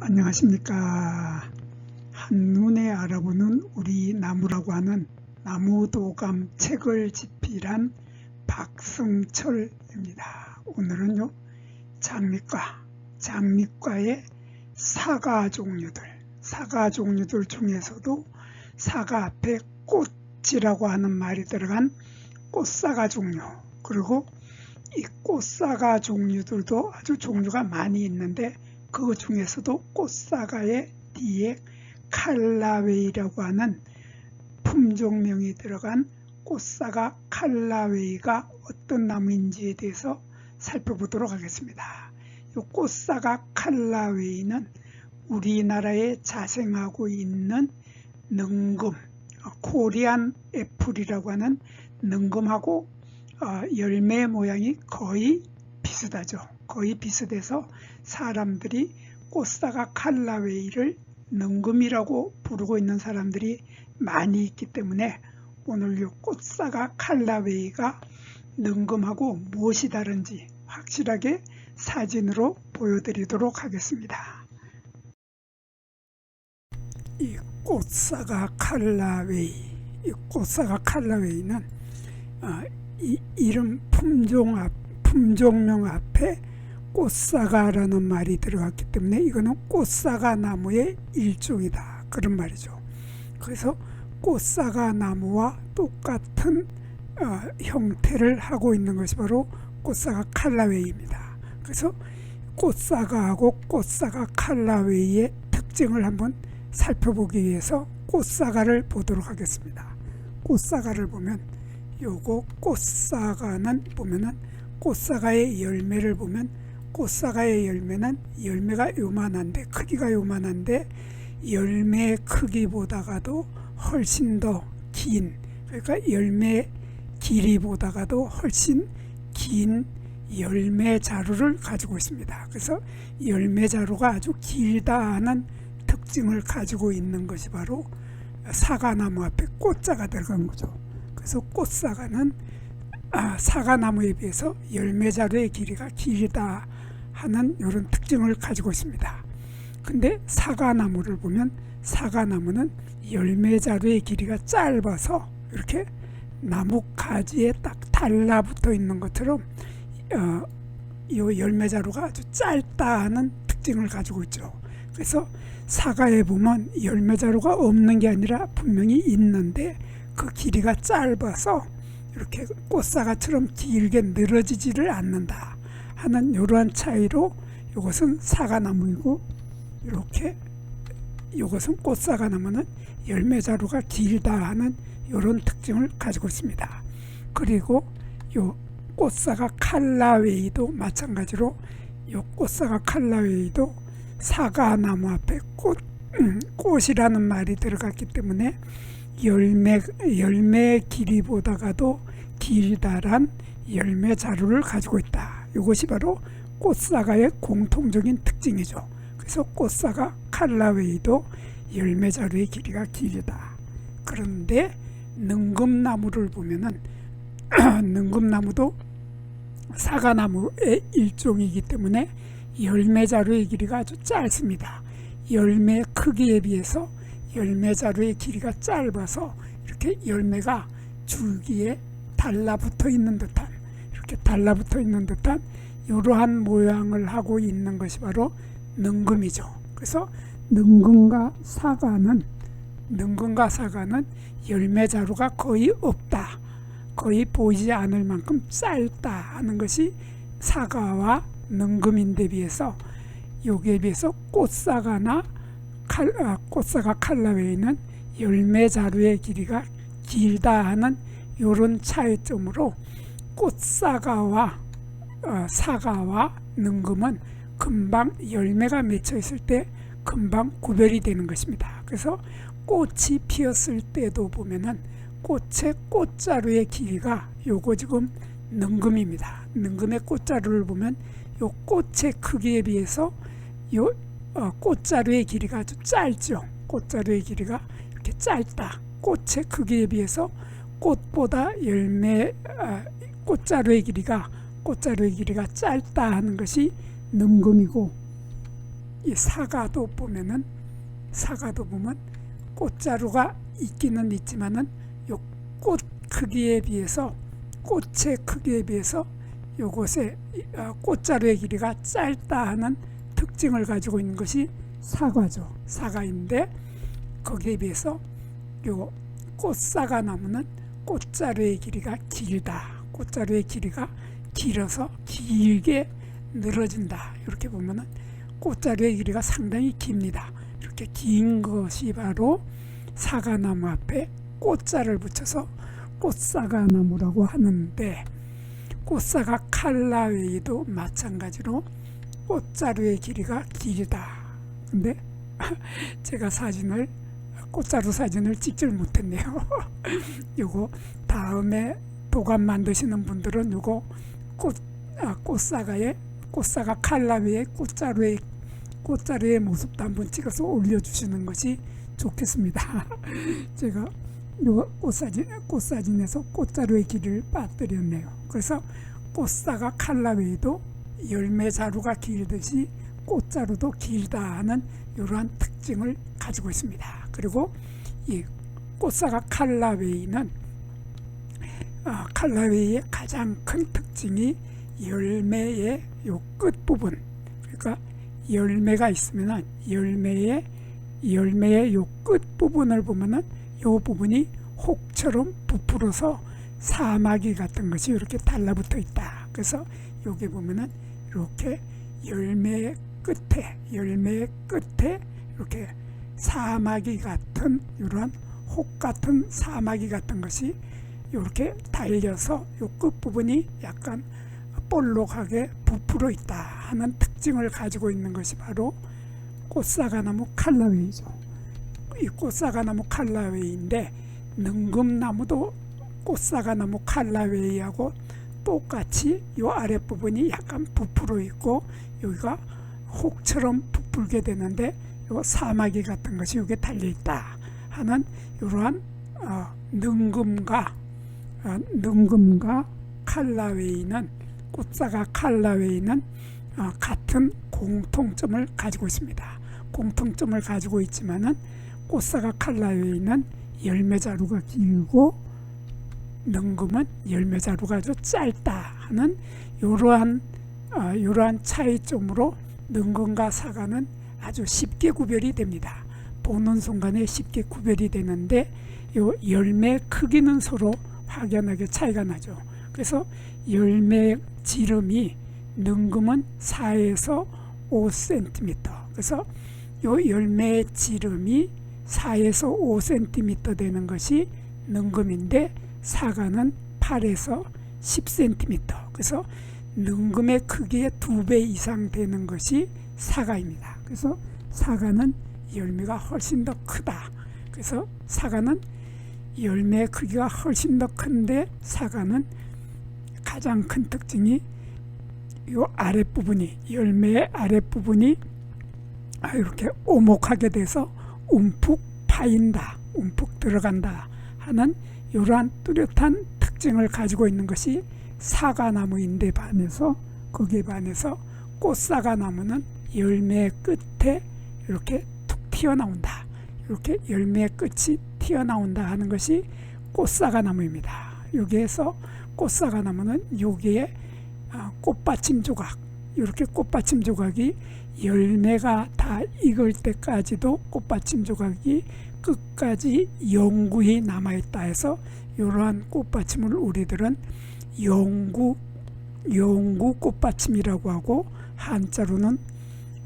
안녕하십니까. 한눈에 알아보는 우리 나무라고 하는 나무도감 책을 집필한 박승철입니다. 오늘은요, 장미과, 장미과의 사과 종류들, 사과 종류들 중에서도 사과 앞에 꽃이라고 하는 말이 들어간 꽃사과 종류, 그리고 이 꽃사과 종류들도 아주 종류가 많이 있는데 그 중에서도 꽃사과의 뒤에 칼라웨이라고 하는 품종명이 들어간 꽃사과 칼라웨이가 어떤 나무인지에 대해서 살펴보도록 하겠습니다. 이 꽃사과 칼라웨이는 우리나라에 자생하고 있는 능금, 코리안 애플이라고 하는 능금하고 어, 열매 모양이 거의 비슷하죠. 거의 비슷해서 사람들이 꽃사과 칼라웨이를 능금이라고 부르고 있는 사람들이 많이 있기 때문에 오늘 이 꽃사과 칼라웨이가 능금하고 무엇이 다른지 확실하게 사진으로 보여드리도록 하겠습니다. 이 꽃사과 칼라웨이, 이 꽃사과 칼라웨이는 어, 이 이름 품종 앞, 품종명 앞에 꽃사과라는 말이 들어갔기 때문에 이거는 꽃사과 나무의 일종이다 그런 말이죠. 그래서 꽃사과 나무와 똑같은 어, 형태를 하고 있는 것이 바로 꽃사과 칼라웨이입니다. 그래서 꽃사과하고 꽃사과 칼라웨이의 특징을 한번 살펴보기 위해서 꽃사과를 보도록 하겠습니다. 꽃사과를 보면 요거 꽃사과는 보면은 꽃사과의 열매를 보면 꽃사과의 열매는 열매가 요만한데 크기가 요만한데 열매 크기보다가도 훨씬 더 긴 그러니까 열매 길이보다가도 훨씬 긴 열매 자루를 가지고 있습니다. 그래서 열매 자루가 아주 길다 하는 특징을 가지고 있는 것이 바로 사과나무 앞에 꽃자가 들어간 거죠. 그래서 꽃사과는 아, 사과나무에 비해서 열매 자루의 길이가 길다 하는 이런 특징을 가지고 있습니다. 근데 사과나무를 보면 사과나무는 열매 자루의 길이가 짧아서 이렇게 나무 가지에 딱 달라붙어 있는 것처럼 어, 이 열매 자루가 아주 짧다 하는 특징을 가지고 있죠. 그래서 사과에 보면 열매 자루가 없는 게 아니라 분명히 있는데 그 길이가 짧아서 이렇게 꽃사과처럼 길게 늘어지지를 않는다 하는 이러한 차이로 이것은 사과나무이고 이렇게 이것은 꽃사과나무는 열매 자루가 길다 하는 이런 특징을 가지고 있습니다. 그리고 요 꽃사과 칼라웨이도 마찬가지로 요 꽃사과 칼라웨이도 사과나무 앞에 꽃 음, 꽃이라는 말이 들어갔기 때문에 열매 열매 길이보다가도 길다란 열매 자루를 가지고 있다. 이것이 바로 꽃사과의 공통적인 특징이죠. 그래서 꽃사과 칼라웨이도 열매 자루의 길이가 길다. 그런데 능금나무를 보면은 능금나무도 사과나무의 일종이기 때문에 열매 자루의 길이가 아주 짧습니다. 열매 크기에 비해서 열매 자루의 길이가 짧아서 이렇게 열매가 줄기에 달라붙어 있는 듯한 이렇게 달라붙어 있는 듯한 이러한 모양을 하고 있는 것이 바로 능금이죠. 그래서 능금과 사과는 능금과 사과는 열매 자루가 거의 없다. 거의 보이지 않을 만큼 짧다 하는 것이 사과와 능금인데 비해서 여기에 비해서 꽃사과나 칼, 아, 꽃사과 칼라웨이는 열매 자루의 길이가 길다 하는 이런 차이점으로 꽃사과와 어, 사과와 능금은 금방 열매가 맺혀 있을 때 금방 구별이 되는 것입니다. 그래서 꽃이 피었을 때도 보면은 꽃의 꽃자루의 길이가 요거 지금 능금입니다. 능금의 꽃자루를 보면 요 꽃의 크기에 비해서 요 어, 꽃자루의 길이가 아주 짧죠. 꽃자루의 길이가 이렇게 짧다. 꽃의 크기에 비해서 꽃보다 열매 어, 꽃자루의 길이가 꽃자루의 길이가 짧다 하는 것이 능금이고 이 사과도 보면은 사과도 보면 꽃자루가 있기는 있지만은 요 꽃 크기에 비해서 꽃의 크기에 비해서 요것의 이, 어, 꽃자루의 길이가 짧다 하는 특징을 가지고 있는 것이 사과죠. 사과인데 거기에 비해서 요 꽃사과 나무는 꽃자루의 길이가 길다. 꽃자루의 길이가 길어서 길게 늘어진다. 이렇게 보면은 꽃자루의 길이가 상당히 깁니다. 이렇게 긴 것이 바로 사과나무 앞에 꽃자를 붙여서 꽃사과나무라고 하는데 꽃사과 칼라웨이도 마찬가지로 꽃자루의 길이가 길다. 근데 제가 사진을 꽃자루 사진을 찍질 못했네요. 요거 다음에 도감 만드시는 분들은 요거 꽃 아, 꽃사과의 꽃사과 칼라위의 꽃자루의 꽃자루의 모습도 한번 찍어서 올려주시는 것이 좋겠습니다. 제가 요 꽃사진 꽃사진에서 꽃자루의 길이를 빠뜨렸네요. 그래서 꽃사과 칼라웨이도 열매 자루가 길듯이 꽃자루도 길다 하는 이러한 특징을 가지고 있습니다. 그리고 이 꽃사과 칼라웨이는 아, 칼라웨이의 가장 큰 특징이 열매의 요 끝부분 그러니까 열매가 있으면은 열매의 열매의 요 끝부분을 보면은 요 부분이 혹처럼 부풀어서 사마귀 같은 것이 이렇게 달라붙어 있다. 그래서 여기 보면은 이렇게 열매의 끝에 열매의 끝에 이렇게 사마귀 같은 이러한 혹 같은 사마귀 같은 것이 이렇게 달려서 요 끝부분이 약간 볼록하게 부풀어 있다 하는 특징을 가지고 있는 것이 바로 꽃사과나무 칼라웨이죠. 이 꽃사과나무 칼라웨이인데 능금나무도 꽃사과나무 칼라웨이하고 똑같이 요 아랫부분이 약간 부풀어 있고 여기가 혹처럼 부풀게 되는데 요 사마귀 같은 것이 여기에 달려 있다 하는 이러한 어, 능금과 어, 능금과 칼라웨이는 꽃사과 칼라웨이는 어, 같은 공통점을 가지고 있습니다. 공통점을 가지고 있지만은 꽃사과 칼라웨이는 열매 자루가 길고 능금은 열매 자루가 아주 짧다 하는 이러한 어, 이러한 차이점으로 능금과 사과는 아주 쉽게 구별이 됩니다. 보는 순간에 쉽게 구별이 되는데 요 열매 크기는 서로 확연하게 차이가 나죠. 그래서 열매 지름이 능금은 4에서 5cm. 그래서 요 열매 지름이 4에서 5cm 되는 것이 능금인데 사과는 8에서 10cm. 그래서 능금의 크기의 두 배 이상 되는 것이 사과입니다. 그래서 사과는 열매가 훨씬 더 크다. 그래서 사과는 열매 크기가 훨씬 더 큰데 사과는 가장 큰 특징이 요 아랫부분이 열매의 아랫부분이 아, 이렇게 오목하게 돼서 움푹 파인다, 움푹 들어간다 하는 이러한 뚜렷한 특징을 가지고 있는 것이 사과나무인데 반해서 거기에 반해서 꽃사과나무는 열매 끝에 이렇게 툭 튀어나온다. 이렇게 열매 끝이 튀어나온다 하는 것이 꽃사과나무입니다. 여기에서 꽃사과나무는 여기에 아, 꽃받침 조각 이렇게 꽃받침 조각이 열매가 다 익을 때까지도 꽃받침 조각이 끝까지 영구히 남아있다 해서 이러한 꽃받침을 우리들은 영구 영구 꽃받침이라고 하고 한자로는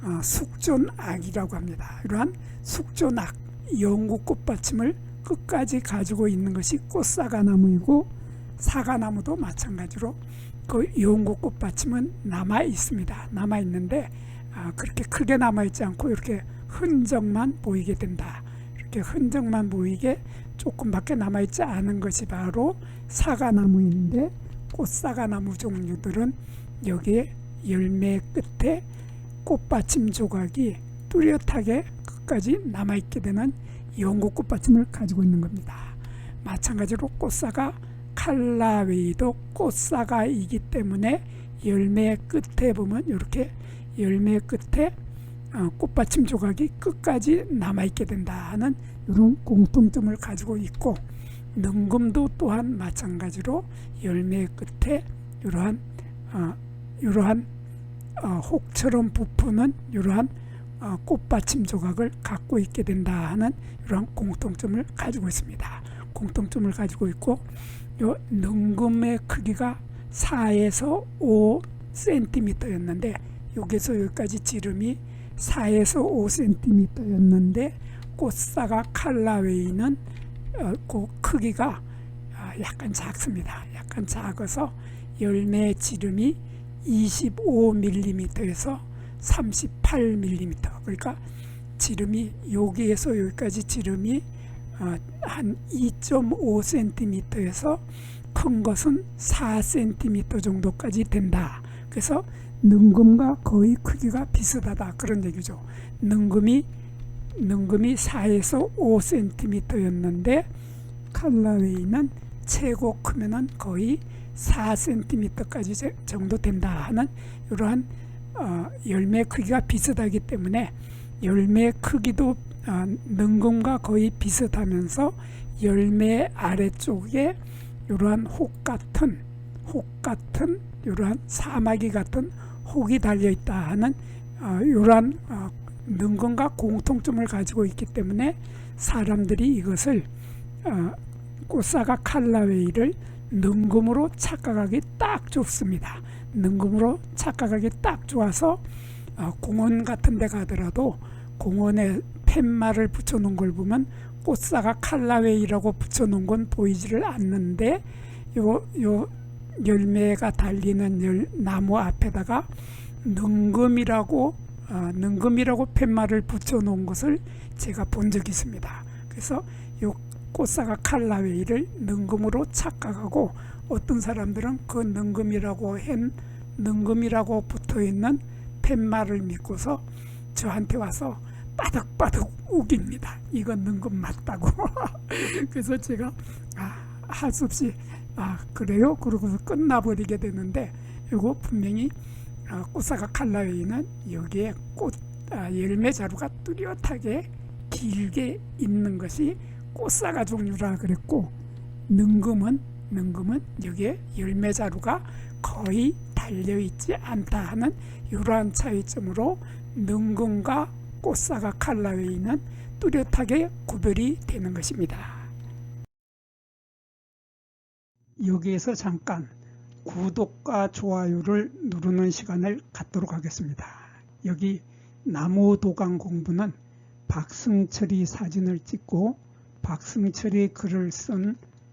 어, 숙존악이라고 합니다. 이러한 숙존악 영구 꽃받침을 끝까지 가지고 있는 것이 꽃사과나무이고 사과나무도 마찬가지로 그 영구 꽃받침은 남아 있습니다. 남아 있는데 아, 그렇게 크게 남아 있지 않고 이렇게 흔적만 보이게 된다. 이렇게 흔적만 보이게 조금밖에 남아 있지 않은 것이 바로 사과나무인데 꽃사과나무 종류들은 여기에 열매 끝에 꽃받침 조각이 뚜렷하게 끝까지 남아 있게 되는 영구 꽃받침을 가지고 있는 겁니다. 마찬가지로 꽃사과 칼라웨이도 꽃사과이기 때문에 열매 끝에 보면 이렇게 열매 끝에 어, 꽃받침 조각이 끝까지 남아있게 된다 하는 이런 공통점을 가지고 있고 능금도 또한 마찬가지로 열매 끝에 이러한 어, 이러한 어, 혹처럼 부푸는 이러한 어, 꽃받침 조각을 갖고 있게 된다 하는 이러한 공통점을 가지고 있습니다. 공통점을 가지고 있고 요 능금의 크기가 4에서 5cm였는데 여기서 여기까지 지름이 4에서 5cm였는데 꽃사과 칼라웨이는 어, 그 크기가 아, 약간 작습니다. 약간 작아서 열매 지름이 25mm에서 38mm 그러니까 지름이 여기에서 여기까지 지름이 어, 한 2.5cm에서 큰 것은 4cm 정도까지 된다. 그래서 능금과 거의 크기가 비슷하다 그런 얘기죠. 능금이 능금이 4에서 5cm였는데 칼라웨이는 최고 크면은 거의 4cm까지 정도 된다 하는 이러한 어, 열매 크기가 비슷하기 때문에 열매 크기도 어, 능금과 거의 비슷하면서 열매 아래쪽에 이러한 혹 같은 혹 같은 이러한 사마귀 같은 혹이 달려 있다 하는 어, 이러한 어, 능금과 공통점을 가지고 있기 때문에 사람들이 이것을 어, 꽃사과 칼라웨이를 능금으로 착각하기 딱 좋습니다. 능금으로 착각하기 딱 좋아서 어, 공원 같은 데 가더라도 공원에 팻말을 붙여놓은 걸 보면 꽃사과 칼라웨이라고 붙여놓은 건 보이지를 않는데 요, 요 열매가 달리는 열, 나무 앞에다가 능금이라고 어, 능금이라고 팻말을 붙여놓은 것을 제가 본 적이 있습니다. 그래서 요 꽃사과 칼라웨이를 능금으로 착각하고 어떤 사람들은 그 능금이라고 한 능금이라고 붙어 있는 팻말을 믿고서 저한테 와서 빠득빠득 우깁니다. 이건 능금 맞다고. 그래서 제가 아, 할 수 없이 아 그래요? 그러고서 끝나버리게 되는데 이거 분명히 아, 꽃사과 칼라웨이는 여기에 꽃 아, 열매 자루가 뚜렷하게 길게 있는 것이 꽃사과 종류라 그랬고 능금은 능금은 여기에 열매 자루가 거의 달려 있지 않다 하는 이러한 차이점으로 능금과 꽃사과 칼라웨이는 뚜렷하게 구별이 되는 것입니다. 여기에서 잠깐 구독과 좋아요를 누르는 시간을 갖도록 하겠습니다. 여기 나무 도강 공부는 박승철이 사진을 찍고 박승철이 글을 쓴